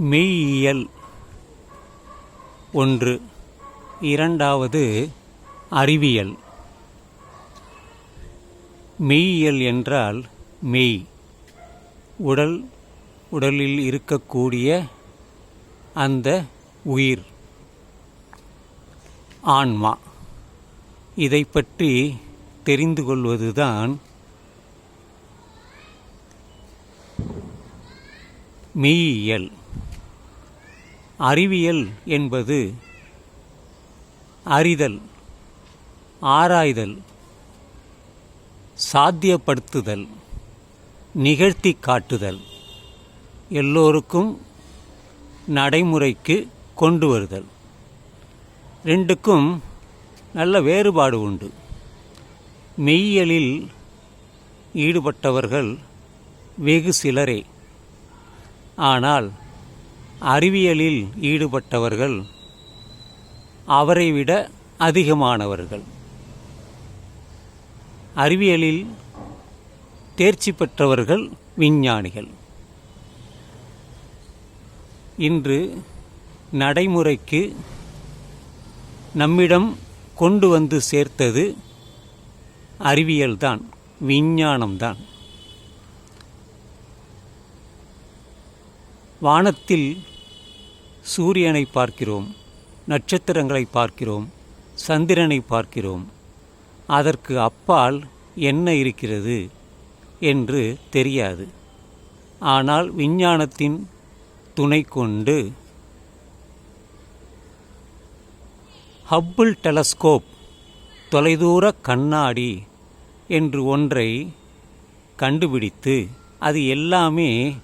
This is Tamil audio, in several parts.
மெய்யியல் ஒன்று. இரண்டாவது அறிவியல். மெய்யியல் என்றால் மெய். உடல் உடலில் இருக்கக்கூடிய அந்த உயிர். ஆன்மா. இதை பற்றி தெரிந்து கொள்வதுதான் மெய்யியல் அறிவியல் என்பது அறிதல் ஆராய்தல் சாத்தியப்படுத்துதல் நிகழ்த்தி காட்டுதல் எல்லோருக்கும் நடைமுறைக்கு கொண்டு வருதல். ரெண்டுக்கும் நல்ல வேறுபாடு உண்டு. மெய்யியலில் ஈடுபட்டவர்கள் வெகு சிலரே. ஆனால் அறிவியலில் ஈடுபட்டவர்கள் அவரை விட அதிகமானவர்கள். அறிவியலில் தேர்ச்சி பெற்றவர்கள் விஞ்ஞானிகள். இன்று நடைமுறைக்கு நம்மிடம் கொண்டு வந்து சேர்த்தது அறிவியல்தான் விஞ்ஞானம்தான் வானத்தில் சூரியனை பார்க்கிறோம் நட்சத்திரங்களை பார்க்கிறோம் சந்திரனை பார்க்கிறோம். அதற்கு அப்பால் என்ன இருக்கிறது என்று தெரியாது. ஆனால் விஞ்ஞானத்தின் துணை கொண்டு ஹப்பிள் டெலஸ்கோப் தொலைதூர கண்ணாடி என்று ஒன்றை கண்டுபிடித்து அது எல்லாமே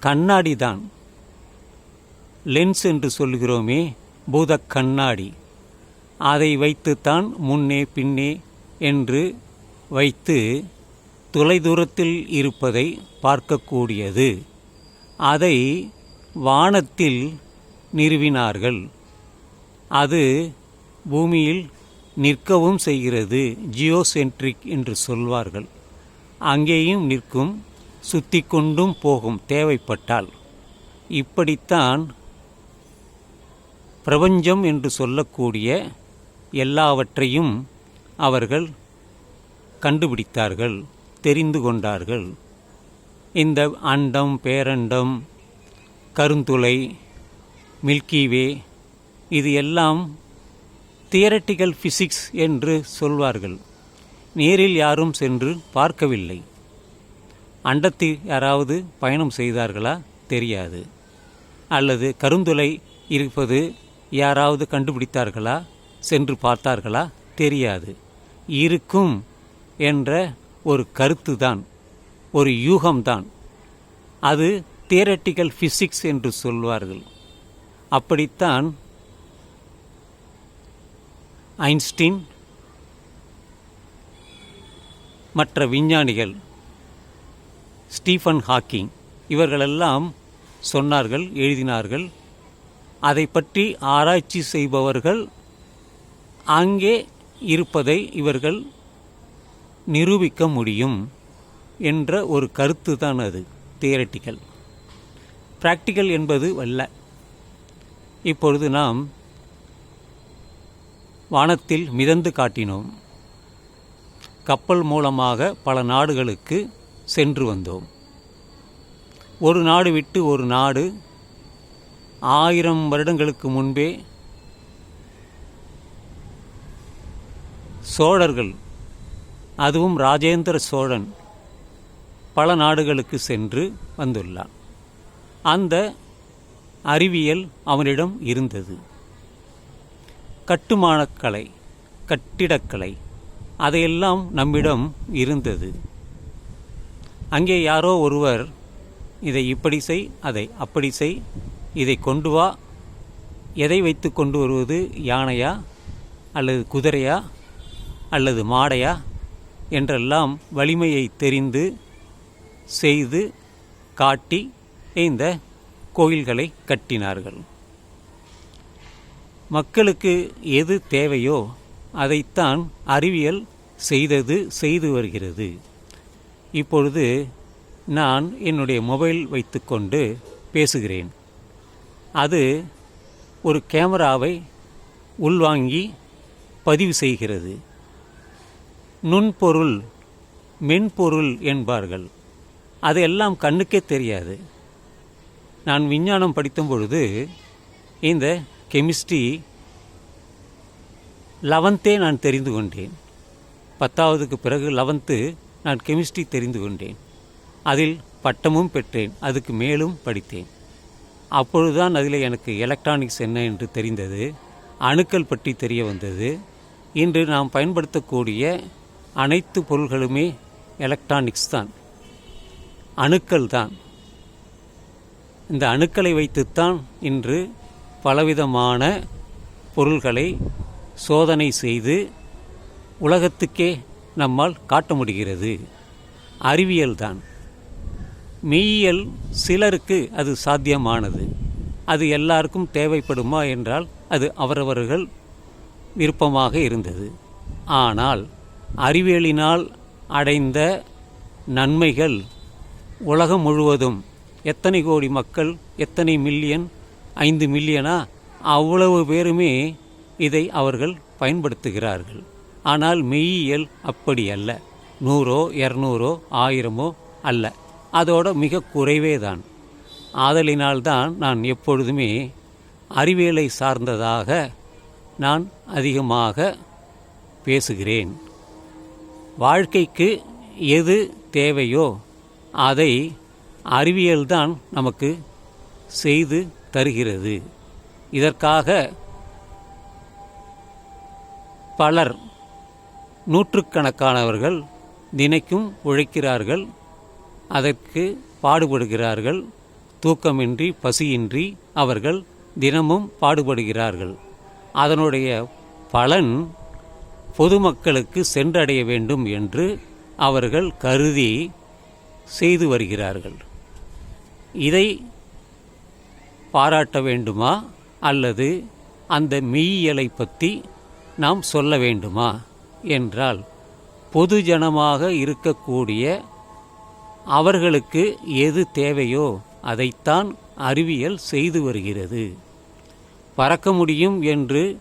கண்ணாடி தான் லென்ஸ் என்று சொல்கிறோமே பூத கண்ணாடி. அதை வைத்துத்தான் முன்னே பின்னே என்று வைத்து தொலைதூரத்தில் இருப்பதை பார்க்கக்கூடியது. அதை வானத்தில் நிறுவினார்கள். அது பூமியில் நிற்கவும் செய்கிறது ஜியோசென்ட்ரிக் என்று சொல்வார்கள். அங்கேயும் நிற்கும் சுத்தி கொண்டும் போகும் தேவைப்பட்டால். இப்படித்தான் பிரபஞ்சம் என்று சொல்லக்கூடிய எல்லாவற்றையும் அவர்கள் கண்டுபிடித்தார்கள் தெரிந்து கொண்டார்கள். இந்த அண்டம் பேரண்டம் கருந்துளை மில்கிவே இது எல்லாம் தியரட்டிக்கல் ஃபிசிக்ஸ் என்று சொல்வார்கள். நேரில் யாரும் சென்று பார்க்கவில்லை. அண்டத்தில் யாராவது பயணம் செய்தார்களா? தெரியாது. அல்லது கருந்துளை இருப்பது யாராவது கண்டுபிடித்தார்களா? சென்று பார்த்தார்களா? தெரியாது. இருக்கும் என்ற ஒரு கருத்து தான் ஒரு யூகம்தான். அது தியரட்டிக்கல் ஃபிசிக்ஸ் என்று சொல்வார்கள். அப்படித்தான் ஐன்ஸ்டீன் மற்ற விஞ்ஞானிகள் ஸ்டீஃபன் ஹாக்கிங் இவர்களெல்லாம் சொன்னார்கள் எழுதினார்கள் அதை பற்றி ஆராய்ச்சி செய்பவர்கள் அங்கே இருப்பதை இவர்கள் நிரூபிக்க முடியும் என்ற ஒரு கருத்து தான் அது தியரட்டிக்கல் பிராக்டிக்கல் என்பது அல்ல இப்பொழுது நாம் வானத்தில் மிதந்து காட்டினோம். கப்பல் மூலமாக பல நாடுகளுக்கு சென்று வந்தோம். ஒரு நாடு விட்டு ஒரு நாடு ஆயிரம் வருடங்களுக்கு முன்பே சோழர்கள் அதுவும் ராஜேந்திர சோழன் பல நாடுகளுக்கு சென்று வந்துள்ளான். அந்த அறிவியல் அவனிடம் இருந்தது. கட்டுமானக்கலை கட்டிடக்கலை அதையெல்லாம் நம்மிடம் இருந்தது. அங்கே யாரோ ஒருவர் இதை இப்படி செய் அதை அப்படி செய் இதை கொண்டு வா. எதை வைத்து கொண்டு வருவது? யானையா? அல்லது குதிரையா? அல்லது மாடையா? என்றெல்லாம் வலிமையை தெரிந்து செய்து காட்டி இந்த கோயில்களை கட்டினார்கள். மக்களுக்கு எது தேவையோ அதைத்தான் அறிவியல் செய்தது செய்து வருகிறது. இப்பொழுது நான் என்னுடைய மொபைல் வைத்துக்கொண்டு பேசுகிறேன். அது ஒரு கேமராவை உள்வாங்கி பதிவு செய்கிறது. நுண்பொருள் மென்பொருள் என்பார்கள். அது எல்லாம் கண்ணுக்கே தெரியாது. நான் விஞ்ஞானம் படித்தும் பொழுது இந்த கெமிஸ்ட்ரி லெவன்த்தே நான் தெரிந்து கொண்டேன். பத்தாவதுக்கு பிறகு லெவன்த்து நான் கெமிஸ்ட்ரி தெரிந்து கொண்டேன். அதில் பட்டமும் பெற்றேன். அதுக்கு மேலும் படித்தேன். அப்பொழுதுதான் அதில் எனக்கு எலக்ட்ரானிக்ஸ் என்ன என்று தெரிந்தது அணுக்கள் பற்றி தெரிய வந்தது. இன்று நாம் பயன்படுத்தக்கூடிய அனைத்து பொருள்களுமே எலக்ட்ரானிக்ஸ் தான். அணுக்கள் தான். இந்த அணுக்களை வைத்துத்தான் இன்று பலவிதமான பொருள்களை சோதனை செய்து உலகத்துக்கே நம்மால் காட்ட முடிகிறது. அறிவியல்தான் மெய்யியல் சிலருக்கு அது சாத்தியமானது. அது எல்லாருக்கும் தேவைப்படுமா என்றால் அது அவரவர்கள் விருப்பமாக இருந்தது. ஆனால் அறிவியலினால் அடைந்த நன்மைகள் உலகம் முழுவதும் எத்தனை கோடி மக்கள் எத்தனை மில்லியன் ஐந்து மில்லியனா அவ்வளவு பேருமே இதை அவர்கள் பயன்படுத்துகிறார்கள். ஆனால் மெய்யியல் அப்படி அல்ல நூறோ இரநூறோ ஆயிரமோ அல்ல. அதோட மிக குறைவே தான். ஆதலினால்தான் நான் எப்பொழுதுமே அறிவியலை சார்ந்ததாக நான் அதிகமாக பேசுகிறேன். வாழ்க்கைக்கு எது தேவையோ அதை அறிவியல்தான் நமக்கு செய்து தருகிறது. இதற்காக பலர் நூற்றுக்கணக்கானவர்கள் தினைக்கும் உழைக்கிறார்கள். அதற்கு பாடுபடுகிறார்கள். தூக்கமின்றி பசியின்றி அவர்கள் தினமும் பாடுபடுகிறார்கள். அதனுடைய பலன் பொதுமக்களுக்கு சென்றடைய வேண்டும் என்று அவர்கள் கருதி செய்து வருகிறார்கள். இதை பாராட்ட வேண்டுமா? அல்லது அந்த மெய்யியலை பற்றி நாம் சொல்ல வேண்டுமா? என்றால் பொதுஜனமாக இருக்கக்கூடிய அவர்களுக்கு எது தேவையோ அதைத்தான் அறிவியல் செய்து வருகிறது. பறக்க முடியும் என்று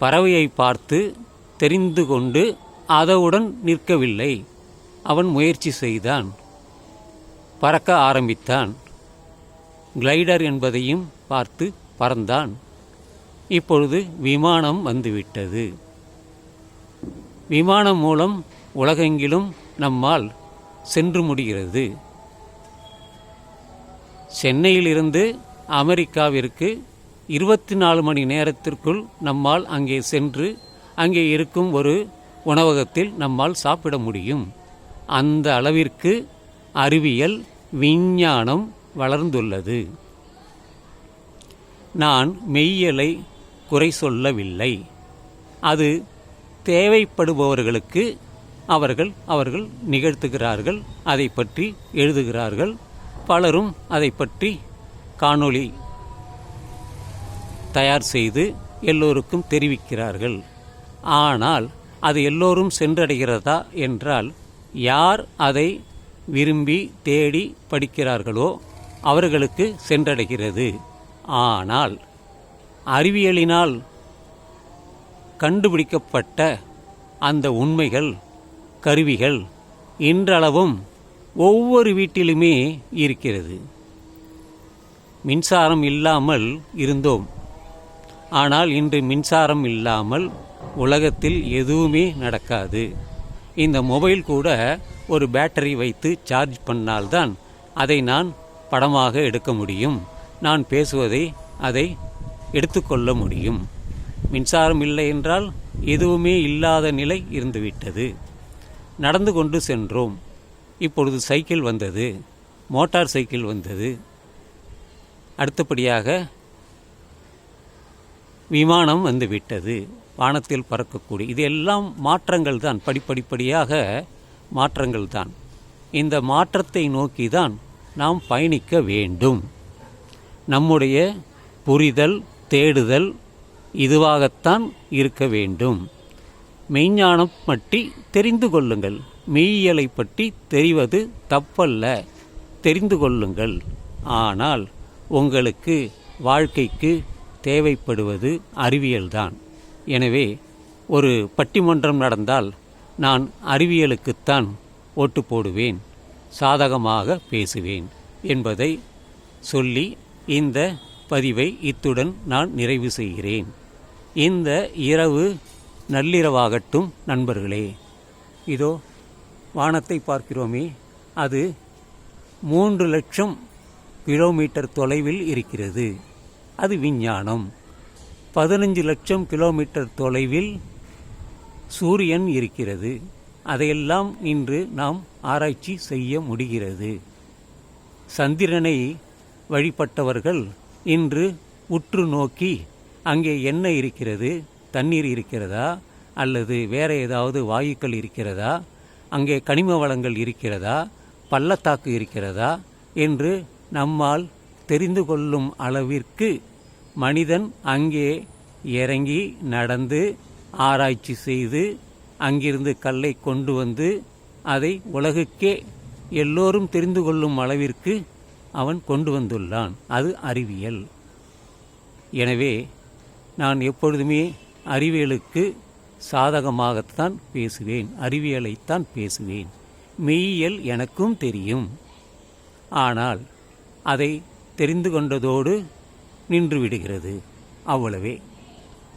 பறவையை பார்த்து தெரிந்து கொண்டு அதவுடன் நிற்கவில்லை. அவன் முயற்சி செய்தான். பறக்க ஆரம்பித்தான். கிளைடர் என்பதையும் பார்த்து பறந்தான். இப்பொழுது விமானம் வந்துவிட்டது. விமானம் மூலம் உலகெங்கிலும் நம்மால் சென்று முடிகிறது. சென்னையிலிருந்து அமெரிக்காவிற்கு இருபத்தி நாலு மணி நேரத்திற்குள் நம்மால் அங்கே சென்று அங்கே இருக்கும் ஒரு உணவகத்தில் நம்மால் சாப்பிட முடியும். அந்த அளவிற்கு அறிவியல் விஞ்ஞானம் வளர்ந்துள்ளது. நான் மெய்யலை குறை சொல்லவில்லை. அது தேவைப்படுபவர்களுக்கு அவர்கள் அவர்கள் நிகழ்த்துகிறார்கள் அதை பற்றி எழுதுகிறார்கள். பலரும் அதை பற்றி காணொளி தயார் செய்து எல்லோருக்கும் தெரிவிக்கிறார்கள். ஆனால் அது எல்லோரும் சென்றடைகிறதா என்றால் யார் அதை விரும்பி தேடி படிக்கிறார்களோ அவர்களுக்கு சென்றடைகிறது. ஆனால் அறிவியலினால் கண்டுபிடிக்கப்பட்ட அந்த உண்மைகள் கருவிகள் இன்றளவும் ஒவ்வொரு வீட்டிலுமே இருக்கிறது. மின்சாரம் இல்லாமல் இருந்தோம். ஆனால் இன்று மின்சாரம் இல்லாமல் உலகத்தில் எதுவுமே நடக்காது. இந்த மொபைல் கூட ஒரு பேட்டரி வைத்து சார்ஜ் பண்ணால்தான் அதை நான் படமாக எடுக்க முடியும். நான் பேசுவதை அதை எடுத்துக்கொள்ள முடியும். மின்சாரம் இல்லை என்றால் எதுவுமே இல்லாத நிலை இருந்துவிட்டது. நடந்து கொண்டு சென்றோம். இப்பொழுது சைக்கிள் வந்தது. மோட்டார் சைக்கிள் வந்தது. அடுத்தபடியாக விமானம் வந்துவிட்டது. வானத்தில் பறக்கக்கூடிய இது எல்லாம் மாற்றங்கள் தான் படிப்படிப்படியாக மாற்றங்கள் தான் இந்த மாற்றத்தை நோக்கி தான் நாம் பயணிக்க வேண்டும். நம்முடைய புரிதல் தேடுதல் இதுவாகத்தான் இருக்க வேண்டும். மெய்ஞானம் பற்றி தெரிந்து கொள்ளுங்கள். மெய்யியலை பற்றி தெரிவது தப்பல்ல. தெரிந்து கொள்ளுங்கள். ஆனால் உங்களுக்கு வாழ்க்கைக்கு தேவைப்படுவது அறிவியல்தான். எனவே ஒரு பட்டிமன்றம் நடந்தால் நான் அறிவியலுக்குத்தான் ஓட்டு போடுவேன். சாதகமாக பேசுவேன் என்பதை சொல்லி இந்த பதிவை இத்துடன் நான் நிறைவு செய்கிறேன். இந்த இரவு நள்ளிரவாகட்டும் நண்பர்களே. இதோ வானத்தை பார்க்கிறோமே. அது மூன்று லட்சம் கிலோமீட்டர் தொலைவில் இருக்கிறது. அது விஞ்ஞானம். பதினஞ்சு லட்சம் கிலோமீட்டர் தொலைவில் சூரியன் இருக்கிறது. அதையெல்லாம் இன்று நாம் ஆராய்ச்சி செய்ய முடிகிறது. சந்திரனை வழிபட்டவர்கள் இன்று உற்று நோக்கி அங்கே என்ன இருக்கிறது? தண்ணீர் இருக்கிறதா? அல்லது வேறு ஏதாவது வாயுக்கள் இருக்கிறதா? அங்கே கனிம வளங்கள் இருக்கிறதா? பள்ளத்தாக்கு இருக்கிறதா? என்று நம்மால் தெரிந்து கொள்ளும் அளவிற்கு மனிதன் அங்கே இறங்கி நடந்து ஆராய்ச்சி செய்து அங்கிருந்து கல்லை கொண்டு வந்து அதை உலகுக்கே எல்லோரும் தெரிந்து கொள்ளும் அளவிற்கு அவன் கொண்டு வந்துள்ளான். அது அறிவியல். எனவே நான் எப்பொழுதுமே அறிவியலுக்கு சாதகமாகத்தான் பேசுவேன் அறிவியலைத்தான் பேசுவேன். மெய்யியல் எனக்கும் தெரியும். ஆனால் அதை தெரிந்து கொண்டதோடு நின்று விடுகிறது. அவ்வளவே.